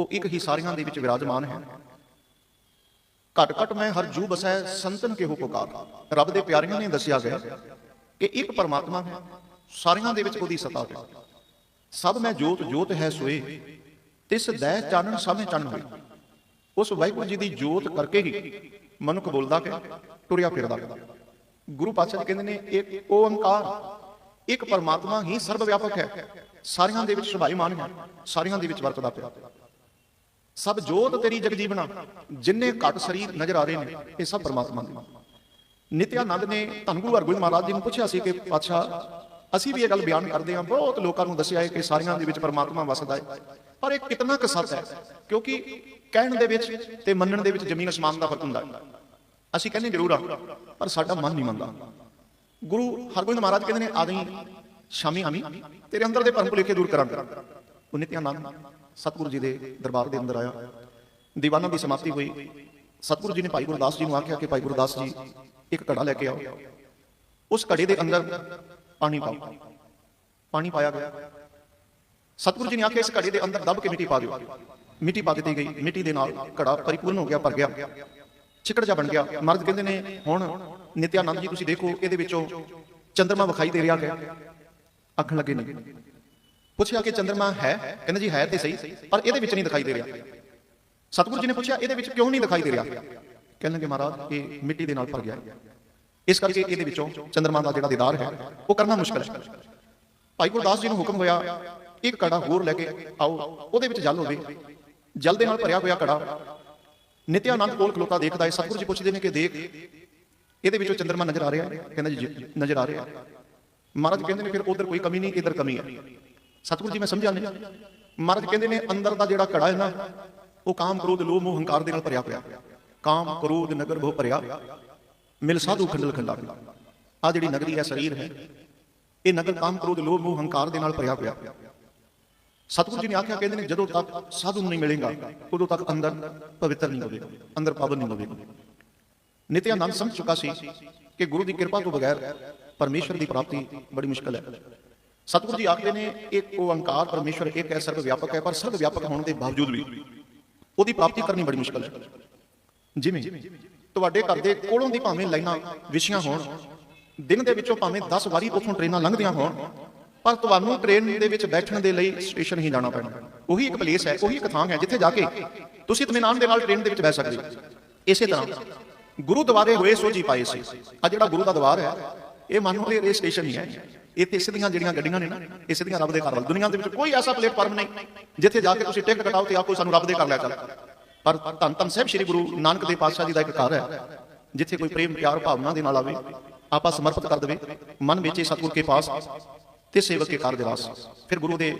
ਉਹ ਇੱਕ ਹੀ ਸਾਰਿਆਂ ਦੇ ਵਿੱਚ ਵਿਰਾਜਮਾਨ ਹੈ। ਘਟ ਘਟ ਮੈਂ ਹਰ ਜੂ ਬਸੈ ਸੰਤਨ ਕੇ ਹੋ ਪੁਕਾਰ ਰੱਬ ਦੇ ਪਿਆਰਿਆਂ ਨੇ ਦੱਸਿਆ ਗਿਆ ਕਿ ਇੱਕ ਪਰਮਾਤਮਾ ਹੈ, ਸਾਰਿਆਂ ਦੇ ਵਿੱਚ ਉਹਦੀ ਸਤਾ ਹੈ। ਸਭ ਮੈਂ ਜੋਤ ਜੋਤ ਹੈ ਸੋਏ, ਤਿਸ ਦੈ ਚਾਨਣ ਸਾਹਮਣੇ ਚੰਨ ਹੋਏ। ਉਸ ਵਾਹਿਗੁਰੂ ਜੀ ਦੀ ਜੋਤ ਕਰਕੇ ਹੀ ਮਨੁੱਖ ਬੋਲਦਾ ਹੈ, ਟੁਰਿਆ ਫਿਰਦਾ ਹੈ। ਗੁਰੂ ਪਾਤਸ਼ਾਹ ਜੀ ਕਹਿੰਦੇ ਨੇ ਇੱਕ ਓੰਕਾਰ ਇੱਕ ਪਰਮਾਤਮਾ ਹੀ ਸਰਵ ਵਿਆਪਕ ਹੈ। ਸਾਰਿਆਂ ਦੇ ਵਿੱਚ ਸੁਭਾਈਮਾਨ ਹੈ, ਸਾਰਿਆਂ ਦੇ ਵਿੱਚ ਵਰਤਦਾ ਪਿਆ। ਸਭ ਜੋਤ ਤੇਰੀ ਜਗਜੀਵਨਾ ਜਿੰਨੇ ਘਟ ਸਰੀਰ ਨਜ਼ਰ ਆ ਰਹੇ ਨੇ, ਇਹ ਸਭ ਪਰਮਾਤਮਾ ਦੇ। ਨਿਤਿਆਨੰਦ ਨੇ ਧੰਨ ਗੁਰੂ ਹਰਗੋਬਿੰਦ ਮਹਾਰਾਜ ਜੀ ਨੂੰ ਪੁੱਛਿਆ ਸੀ ਕਿ ਪਾਤਸ਼ਾਹ, ਅਸੀਂ ਵੀ ਇਹ ਗੱਲ ਬਿਆਨ ਕਰਦੇ ਹਾਂ। ਬਹੁਤ ਲੋਕਾਂ ਨੂੰ ਦੱਸਿਆ ਹੈ ਕਿ ਸਾਰਿਆਂ ਦੇ ਵਿੱਚ ਪਰਮਾਤਮਾ ਵਸਦਾ ਹੈ। ਪਰ ਇਹ ਕਿੰਨਾ ਕੁ ਸੱਚ ਹੈ? ਕਿਉਂਕਿ ਕਹਿਣ ਦੇ ਵਿੱਚ ਤੇ ਮੰਨਣ ਦੇ ਵਿੱਚ ਜ਼ਮੀਨ ਅਸਮਾਨ ਦਾ ਫ਼ਰਕ ਹੁੰਦਾ ਹੈ। ਅਸੀਂ ਕਹਿੰਦੇ ਜ਼ਰੂਰ ਆ, ਪਰ ਸਾਡਾ ਮਨ ਨਹੀਂ ਮੰਨਦਾ। ਗੁਰੂ ਹਰਗੋਬਿੰਦ ਮਹਾਰਾਜ ਕਹਿੰਦੇ ਨੇ, ਆ ਗਈ ਸ਼ਾਮੀ ਆਮੀ ਤੇਰੇ ਅੰਦਰ ਦੇ ਭਰਮ ਭੁਲੇਖੇ ਦੂਰ ਕਰਾਂਗਾ। ਉਹ ਨਿਤਿਆਨੰਦ ਸਤਿਗੁਰੂ ਜੀ ਦੇ ਦਰਬਾਰ ਦੇ ਅੰਦਰ ਆਇਆ। ਦੀਵਾਨਾਂ ਦੀ ਸਮਾਪਤੀ ਹੋਈ। ਸਤਿਗੁਰੂ ਜੀ ਨੇ ਭਾਈ ਗੁਰਦਾਸ ਜੀ ਨੂੰ ਆਖਿਆ ਕਿ ਭਾਈ ਗੁਰਦਾਸ ਜੀ, ਇੱਕ ਘੜਾ ਲੈ ਕੇ ਆਓ। ਉਸ ਘੜੇ ਦੇ ਅੰਦਰ ਪਾਣੀ ਪਾਓ। ਪਾਣੀ ਪਾਇਆ ਗਿਆ। ਸਤਿਗੁਰੂ ਜੀ ਨੇ ਆਖਿਆ, ਇਸ ਘੜੇ ਦੇ ਅੰਦਰ ਦੱਬ ਕੇ ਮਿੱਟੀ ਪਾ ਦਿਓ। ਮਿੱਟੀ ਪਾ ਦਿੱਤੀ ਗਈ। ਮਿੱਟੀ ਦੇ ਨਾਲ ਘੜਾ ਪਰਿਪੂਰਨ ਹੋ ਗਿਆ, ਭਰ ਗਿਆ। ਚਿਕੜ ਜਾ ਬਣ ਗਿਆ। ਮਰਦ ਕਹਿੰਦੇ ਨੇ, ਹੁਣ ਨਿਤਿਆਨੰਦ ਜੀ, ਤੁਸੀਂ ਦੇਖੋ, ਇਹਦੇ ਵਿੱਚੋਂ ਚੰਦਰਮਾ ਵਿਖਾਈ ਦੇ ਰਿਹਾ ਹੈ। ਅੱਖਾਂ ਲੱਗੇ ਨੇ ਪੁੱਛਿਆ ਕਿ ਚੰਦਰਮਾ ਹੈ? ਕਹਿੰਦਾ ਜੀ, ਹੈ ਤੇ ਸਹੀ, ਪਰ ਇਹਦੇ ਵਿੱਚ ਨਹੀਂ ਦਿਖਾਈ ਦੇ ਰਿਹਾ। ਸਤਿਗੁਰੂ ਜੀ ਨੇ ਪੁੱਛਿਆ, ਇਹਦੇ ਵਿੱਚ ਕਿਉਂ ਨਹੀਂ ਦਿਖਾਈ ਦੇ ਰਿਹਾ? ਕਹਿੰਦੇ ਮਹਾਰਾਜ, ਇਹ ਮਿੱਟੀ ਦੇ ਨਾਲ ਭਰ ਗਿਆ ਹੈ। ਇਸ ਕਰਕੇ ਇਹਦੇ ਵਿੱਚੋਂ ਚੰਦਰਮਾ ਦਾ ਜਿਹੜਾ ਦੀਦਾਰ ਹੈ, ਉਹ ਕਰਨਾ ਮੁਸ਼ਕਲ ਹੈ। ਭਾਈ ਗੁਰਦਾਸ ਜੀ ਨੂੰ ਹੁਕਮ ਹੋਇਆ, ਇੱਕ ਕੜਾ ਹੋਰ ਲੈ ਕੇ ਆਓ, ਉਹਦੇ ਵਿੱਚ ਜਲ ਹੋਵੇ। ਜਲ ਦੇ ਨਾਲ ਭਰਿਆ ਹੋਇਆ ਕੜਾ ਨਿਤਿਆਨੰਦ ਕੋਲ ਖਲੋਤਾ ਦੇਖਦਾ ਹੈ। ਸਤਿਗੁਰੂ ਜੀ ਪੁੱਛਦੇ ਨੇ ਕਿ ਦੇਖ, ਇਹਦੇ ਵਿੱਚੋਂ ਚੰਦਰਮਾ ਨਜ਼ਰ ਆ ਰਿਹਾ ਕਹਿੰਦਾ ਜੀ ਨਜ਼ਰ ਆ ਰਿਹਾ ਮਹਾਰਾਜ ਕਹਿੰਦੇ ਨੇ, ਫਿਰ ਉਧਰ ਕੋਈ ਕਮੀ ਨਹੀਂ, ਇਧਰ ਕਮੀ ਹੈ। ਸਤਿਗੁਰੂ ਜੀ, ਮੈਂ ਸਮਝਿਆ ਨਹੀਂ। ਮਹਾਰਾਜ ਕਹਿੰਦੇ ਨੇ, ਅੰਦਰ ਦਾ ਜਿਹੜਾ ਕੜਾ ਹੈ ਨਾ, ਉਹ ਕਾਮ ਕ੍ਰੋਧ, ਲੋਭ, ਮੋਹ, ਹੰਕਾਰ ਦੇ ਨਾਲ ਭਰਿਆ ਪਿਆ। ਕਾਮ ਕ੍ਰੋਧ, ਨਗਰ ਭੋ ਭਰਿਆ। ਮਿਲ ਸਾਧੂ ਖੰਡਲ ਖੰਡਾ ਆ ਜਿਹੜੀ ਨਗਰੀ ਹੈ, ਸਰੀਰ ਹੈ, ਇਹ ਨਗਰ ਕਾਮ ਕ੍ਰੋਧ, ਲੋਭ, ਮੋਹ, ਹੰਕਾਰ ਦੇ ਨਾਲ ਭਰਿਆ ਪਿਆ। ਸਤਿਗੁਰੂ ਜੀ ਨੇ ਆਖਿਆ, ਕਹਿੰਦੇ ਨੇ, ਜਦੋਂ ਤੱਕ ਸਾਧੂ ਨੂੰ ਨਹੀਂ ਮਿਲੇਗਾ, ਉਦੋਂ ਤੱਕ ਅੰਦਰ ਪਵਿੱਤਰ ਨਹੀਂ ਹੋਵੇਗਾ, ਅੰਦਰ ਪਾਵਨ ਨਹੀਂ ਹੋਵੇਗਾ। ਨਿਤਿਆਨੰਦ ਸਮਝ ਚੁੱਕਾ ਸੀ ਕਿ ਗੁਰੂ ਦੀ ਕਿਰਪਾ ਤੋਂ ਬਗੈਰ ਪਰਮੇਸ਼ਰ ਦੀ ਪ੍ਰਾਪਤੀ ਬੜੀ ਮੁਸ਼ਕਲ ਹੈ। ਸਤਿਗੁਰੂ ਜੀ ਆਖਦੇ ਨੇ ਇੱਕ ਓੰਕਾਰ ਪਰਮੇਸ਼ਰ ਇੱਕ ਹੈ ਸਰਵ ਵਿਆਪਕ ਹੈ, ਪਰ ਸਰਵ ਵਿਆਪਕ ਹੋਣ ਦੇ ਬਾਵਜੂਦ ਵੀ ਉਹਦੀ ਪ੍ਰਾਪਤੀ ਕਰਨੀ ਬੜੀ ਮੁਸ਼ਕਲ ਹੈ। ਜਿਵੇਂ ਤੁਹਾਡੇ ਘਰ ਦੇ ਕੋਲੋਂ ਦੀ ਭਾਵੇਂ ਲਾਈਨਾਂ ਵਿਛੀਆਂ ਹੋਣ, ਦਿਨ ਦੇ ਵਿੱਚੋਂ ਭਾਵੇਂ 10 ਵਾਰੀ ਉੱਥੋਂ ਟ੍ਰੇਨਾਂ ਲੰਘਦੀਆਂ ਹੋਣ, ਪਰ ਤੁਹਾਨੂੰ ਟ੍ਰੇਨ ਦੇ ਵਿੱਚ ਬੈਠਣ ਦੇ ਲਈ ਸਟੇਸ਼ਨ ਹੀ ਜਾਣਾ ਪੈਣਾ। ਉਹੀ ਇੱਕ ਪਲੇਸ ਹੈ, ਉਹੀ ਇੱਕ ਥਾਂ ਹੈ ਜਿੱਥੇ ਜਾ ਕੇ ਤੁਸੀਂ ਇਤਮਾਨ ਦੇ ਨਾਲ ਟ੍ਰੇਨ ਦੇ ਵਿੱਚ ਬਹਿ ਸਕਦੇ ਹੋ। ਇਸੇ ਤਰ੍ਹਾਂ ਗੁਰੂ ਦੁਆਰੇ ਹੋਏ ਸੋਝੀ ਪਾਏ ਸੀ। ਆ ਜਿਹੜਾ ਗੁਰੂ ਦਾ ਦਵਾਰ ਹੈ, ਇਹ ਮੰਨ ਲਓ ਇਹ ਸਟੇਸ਼ਨ ਹੀ ਹੈ। ਇੱਥੇ ਸਿੱਧੀਆਂ ਜਿਹੜੀਆਂ ਗੱਡੀਆਂ ਨੇ ਨਾ ਇਹ ਸਿੱਧੀਆਂ ਰੱਬ ਦੇ ਘਰ ਵੱਲ। ਦੁਨੀਆ ਦੇ ਵਿੱਚ ਕੋਈ ਐਸਾ ਪਲੇਟਫਾਰਮ ਨਹੀਂ, ਜਿੱਥੇ ਜਾ ਕੇ ਤੁਸੀਂ ਟਿਕਟ ਕਟਾਓ ਤੇ ਆਖੋ ਸਾਨੂੰ ਰੱਬ ਦੇ ਘਰ ਲੈ ਚੱਲ। ਪਰ ਧੰਨ ਧੰਨ ਸਾਹਿਬ ਸ੍ਰੀ ਗੁਰੂ ਨਾਨਕ ਦੇਵ ਪਾਤਸ਼ਾਹ ਜੀ ਦਾ ਇੱਕ ਘਰ ਹੈ, ਜਿੱਥੇ ਕੋਈ ਪ੍ਰੇਮ, ਪਿਆਰ, ਭਾਵਨਾ ਦੇ ਨਾਲ ਆਵੇ, ਆਪਾਂ ਸਮਰਪਿਤ ਕਰ ਦੇਵੇ, ਮਨ ਵਿੱਚ ਇਹ ਸਤਿਗੁਰ ਕੇ ਪਾਸ ਤੇ ਸੇਵਕ ਕੇ ਕਾਰ ਦੇ ਵਾਸ। ਫਿਰ ਗੁਰੂ ਦੇ